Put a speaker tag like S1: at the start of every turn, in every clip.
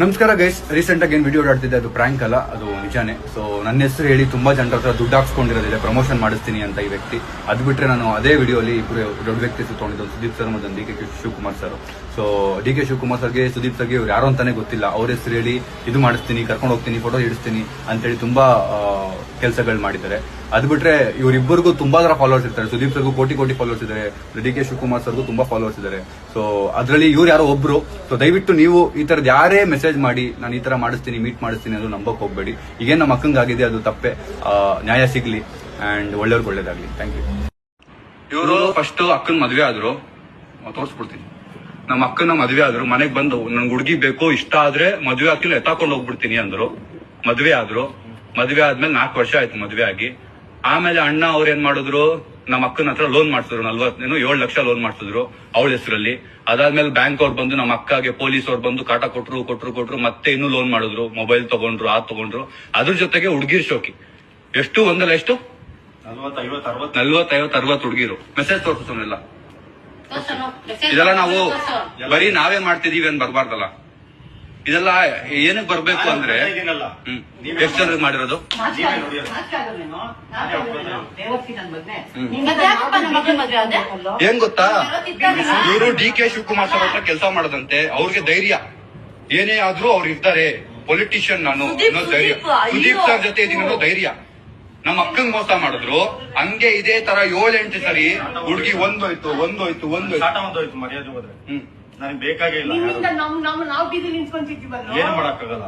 S1: ನಮಸ್ಕಾರ guys recent ಆಗಿ ಏನ್ ವಿಡಿಯೋ ಆಡ್ತಿದ್ದೆ ಅದು ಪ್ರ್ಯಾಂಕ್ ಅಲ್ಲ, ಅದು ನಿಜಾನೇ. ಸೊ ನನ್ನ ಹೆಸರು ಹೇಳಿ ತುಂಬಾ ಜನರ ಹತ್ರ ದುಡ್ಡು ಹಾಕ್ಸ್ಕೊಂಡಿರೋದಿಲ್ಲ ಪ್ರಮೋಷನ್ ಮಾಡಿಸ್ತೀನಿ ಅಂತ ಈ ವ್ಯಕ್ತಿ. ಅದು ಬಿಟ್ರೆ ನಾನು ಅದೇ ವಿಡಿಯೋಲಿ ಇಬ್ಬರು ದೊಡ್ಡ ವ್ಯಕ್ತಿ ತೊಗೊಂಡಿದ್ದು ಸುದೀಪ್ ಸರ್ ಮತ್ತು D K Shivakumar sir. So D K Shivakumar ಸರ್ಗೆ, ಸುದೀಪ್ ಸರ್ಗೆ ಇವ್ರು ಯಾರು ಅಂತಾನೆ ಗೊತ್ತಿಲ್ಲ. ಅವ್ರ ಹೆಸರು ಹೇಳಿ, ಇದು ಮಾಡಿಸ್ತೀನಿ, ಕರ್ಕೊಂಡು ಹೋಗ್ತೀನಿ ಫೋಟೋ ಹಿಡಿಸ್ತೀನಿ ಅಂತೇಳಿ ತುಂಬಾ ಕೆಲಸಗಳು ಮಾಡಿದ್ದಾರೆ. ಅದು ಬಿಟ್ರೆ ಇವರಿಬ್ಬರಿಗೂ ತುಂಬಾ ತರ ಫಾಲೋವರ್ಸ್ ಇರ್ತಾರೆ. ಸುದೀಪ್ ಸರ್ಗೂ ಕೋಟಿ ಕೋಟಿ ಫಾಲೋವರ್ಸ್ ಇದ್ದಾರೆ ಡಿ ಕೆ ಶಿವಕುಮಾರ್ ಸರ್ಗೂ ತುಂಬಾ ಫಾಲೋವರ್ಸ್ ಇದ್ದಾರೆ ಸೊ ಅದರಲ್ಲಿ ಇವ್ರು ಯಾರೋ ಒಬ್ರು. ಸೊ ದಯವಿಟ್ಟು ನೀವು ಈ ತರದ್ ಯಾರೇ ಮೆಸೇಜ್ ಮಾಡಿ, ನಾನು ಈ ತರ ಮಾಡಿಸ್ತೀನಿ ಮೀಟ್ ಮಾಡಿಸ್ತೀನಿ ಅದು ನಂಬಕ್ ಹೋಗ್ಬೇಡಿ. ಈಗೇನ್ ನಮ್ಮ ಅಕ್ಕಂಗ್ ಆಗಿದೆ ಅದು ತಪ್ಪೆ. ನ್ಯಾಯ ಸಿಗ್ಲಿ ಅಂಡ್ ಒಳ್ಳೆಯವ್ರಿಗೆ ಒಳ್ಳೇದಾಗ್ಲಿ. ಥ್ಯಾಂಕ್ ಯು ಇವರು ಫಸ್ಟ್ ಅಕ್ಕನ ಮದ್ವೆ ಆದ್ರು. ತೋರಿಸ್ಬಿಡ್ತೀನಿ. ನಮ್ಮ ಅಕ್ಕನ ಮದ್ವೆ ಆದ್ರು. ಮನೆಗೆ ಬಂದು ನನ್ ಹುಡುಗಿ ಬೇಕು, ಇಷ್ಟ ಆದ್ರೆ ಮದ್ವೆ ಹಾಕಿಲ್ಲ ಎತ್ತಾಕೊಂಡು ಹೋಗ್ಬಿಡ್ತೀನಿ ಅಂದ್ರು. ಮದ್ವೆ ಆದ್ರು. ಮದ್ವೆ ಆದ್ಮೇಲೆ ನಾಲ್ಕು ವರ್ಷ ಆಯ್ತು ಮದ್ವೆ ಆಗಿ. ಆಮೇಲೆ ಅಣ್ಣ ಅವ್ರ ಏನ್ ಮಾಡಿದ್ರು? ನಮ್ಮ ಅಕ್ಕನ ಹತ್ರ ಲೋನ್ ಮಾಡ್ತಿದ್ರು ನಲ್ವತ್ತೇನು ಏಳು ಲಕ್ಷ ಲೋನ್ ಮಾಡ್ತಿದ್ರು ಅವಳ ಹೆಸರಲ್ಲಿ. ಅದಾದ್ಮೇಲೆ ಬ್ಯಾಂಕ್ ಅವ್ರು ಬಂದು ನಮ್ಮ ಅಕ್ಕಗೆ ಪೊಲೀಸ್ ಅವ್ರು ಬಂದು ಕಾಟ ಕೊಟ್ರು ಕೊಟ್ರು ಕೊಟ್ರು ಮತ್ತೆ ಇನ್ನೂ ಲೋನ್ ಮಾಡಿದ್ರು. ಮೊಬೈಲ್ ತಗೊಂಡ್ರು ಆ ತಗೊಂಡ್ರು. ಅದ್ರ ಜೊತೆಗೆ ಹುಡುಗಿರ್ ಶೋಕಿ. ಎಷ್ಟು? ಒಂದಲ್ಲ ಎಷ್ಟು?
S2: ನಲ್ವತ್ತು ಐವತ್ತು ಅರವತ್ತು
S1: ನಲ್ವತ್ ಐವತ್ ಅರವತ್ ಹುಡುಗಿರು ಮೆಸೇಜ್ ತೋರಿಸೋನೆಲ್ಲ ಇದೆಲ್ಲ ನಾವು ಬರೀ ನಾವೇ ಮಾಡ್ತಿದೀವಿ ಅಂತ ಬರ್ಬಾರ್ದಲ್ಲ. ಇದೆಲ್ಲ ಏನಕ್ಕೆ ಬರ್ಬೇಕು ಅಂದ್ರೆ ಎಷ್ಟು ಜನರಿಗೆ ಮಾಡಿರೋದು. ಏನ್? ಗೊತ್ತಾ? ಇವರು ಡಿ ಕೆ ಶಿವಕುಮಾರ್ ಸರ್ ಹತ್ರ ಕೆಲಸ ಮಾಡದಂತೆ. ಅವ್ರಿಗೆ ಧೈರ್ಯ. ಏನೇ ಆದ್ರೂ ಅವ್ರು ಇರ್ತಾರೆ. ಪೊಲಿಟಿಷಿಯನ್ ನಾನು ಅನ್ನೋ ಧೈರ್ಯ.
S3: ಸುದೀಪ್,
S1: ಸರ್ ಜೊತೆ ಇದೀನಿ ಅನ್ನೋ ಧೈರ್ಯ. ನಮ್ಮ ಅಕ್ಕಂಗ್ ಮೋಸ ಮಾಡಿದ್ರು. ಹಂಗೆ ಇದೇ ತರ ಏಳೆಂಟು ಸರಿ ಹುಡುಗಿ ಒಂದೋಯ್ತು ಒಂದೋಯ್ತು ಒಂದೋಯ್ತು
S2: ಮರ್ಯಾದೆ ಹೋದ್ರೆ.
S1: ಹ್ಮ್.
S2: ನನಗೆ ಬೇಕಾಗೇ ಇಲ್ಲ
S3: ನಿಮ್ಮಿಂದ
S2: ಯಾರು.
S3: ನಮ್ ನಮ್ ನಾವ್ ಬೀದಿ ನಿಂತ್ಕೊಂತಿದ್ದೀವಲ್ಲ
S2: ಏನು ಮಾಡಕ್ಕಾಗಲ್ಲ.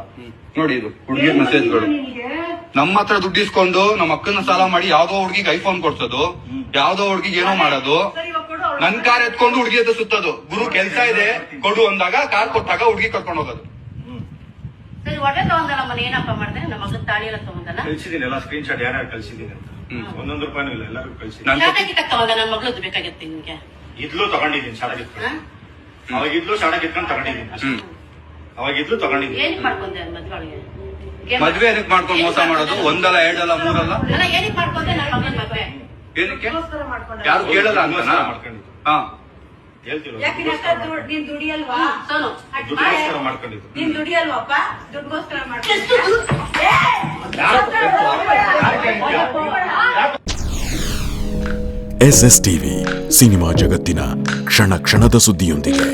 S1: ನೋಡಿ ಇದು ಹುಡುಗಿಯ ಮೆಸೇಜ್ಗಳು ನಮ್ಮ ಹತ್ರ ದುಡ್ಡು ಇಸ್ಕೊಂಡು ನಮ್ಮ ಅಕ್ಕನ ಸಾಲ ಮಾಡಿ ಯಾವ್ದೋ ಹುಡುಗಿಗೆ ಐಫೋನ್ ಕೊಡ್ಸೋದು ಯಾವ್ದೋ ಹುಡುಗಿಗೆ ಏನೋ ಮಾಡೋದು. ನನ್ ಕಾರ್ ಎತ್ಕೊಂಡು ಹುಡುಗಿ ಹತ್ರ ಸುತ್ತೋದು. ಗುರು ಕೆಲ್ಸ ಇದೆ ಕೊಡು ಅಂದಾಗ ಕಾರ್ ಕೊಟ್ಟಾಗ ಹುಡುಗಿ ಕರ್ಕೊಂಡು ಹೋಗೋದು.
S3: ಸರಿ ಹೊಟ್ಟೆ ತಗೊಂಡಲ್ಲ ಮನೆ ಏನಪ್ಪ ಮಾಡ್ದೆ? ನಮ್ಮ ಮಗನ್ ತಾಳಿ ಎಲ್ಲ ತಗೊಂಡಲ್ಲ?
S2: ಕಳ್ಸಿದೀನಿ ಎಲ್ಲ ಸ್ಕ್ರೀನ್ ಶಾಟ್ ಯಾರ್ಯಾರು ಕಳ್ಸಿದೀನಿ ಅಂತ.
S1: ಹ್ಮ್.
S2: ಒಂದೊಂದು ರೂಪಾಯಿನೂ ಇಲ್ಲ ಎಲ್ಲರೂ ಕಳ್ಸಿದ್ದೀನಿ.
S1: ನಾನ್
S3: ಶಾಟ ಗಿಟ್ಟ ತಗೊಂಡ ನನ್ನ ಮಗಳದ್ದು ಬೇಕಾಗಿತ್ತು ನಿಮ್ಗೆ
S2: ಇದ್ಲು ತಗೊಂಡಿದ್ದೀನಿ ಶಾಲೆಗೆ.
S3: ಹಾ?
S2: ಅವಾಗ ಸಣ್ಣ ಕಿತ್ಕೊಂಡು ತಗೊಂಡಿದ್ದೀನಿ ಅವಾಗಿದ್ಲು ತಗೊಂಡಿದ್ದೀನಿ.
S3: ಏನಕ್ ಮಾಡ್ಕೊಂಡೆ
S1: ಮದ್ವೆ ಏನಕ್ಕೆ ಮಾಡ್ಕೊಂಡು ಮೋಸ ಮಾಡೋದು? ಒಂದಲ್ಲ ಎರಡಲ್ಲ ಮೂರಲ್ಲ?
S3: ಅಲ್ಲ ಏನಕ್ ಮಾಡ್ಕೊಂಡೆ? ನನ್ನ ಮಗನ್ ಮದ್ವೆ.
S1: ಏನಕ್ಕೆ? ಯಾರು ಕೇಳಲ್ಲ ಅಂತನಾ
S2: ಮಾಡ್ಕೊಂಡಿದ್ದು.
S1: ಹಾ.
S2: ಹೇಳ್ತಿರೋ
S4: ನೀನ್ ದುಡಿಯಲ್ವಾ?
S3: ಸೋನು.
S2: ದುಡ್ಡಿಗೋಸ್ಕರ ಮಾಡ್ಕೊಂಡಿದ್ದು.
S4: ನೀನ್ ದುಡಿಯಲ್ವಪ್ಪ? ದುಡ್ಗೋಸ್ಕರ ಮಾಡ್ತೀನಿ
S5: ಎಸ್ ಎಸ್ ಟಿವಿ ಸಿನಿಮಾ ಜಗತ್ತಿನ ಕ್ಷಣ ಕ್ಷಣದ ಸುದ್ದಿಯೊಂದಿಗೆ.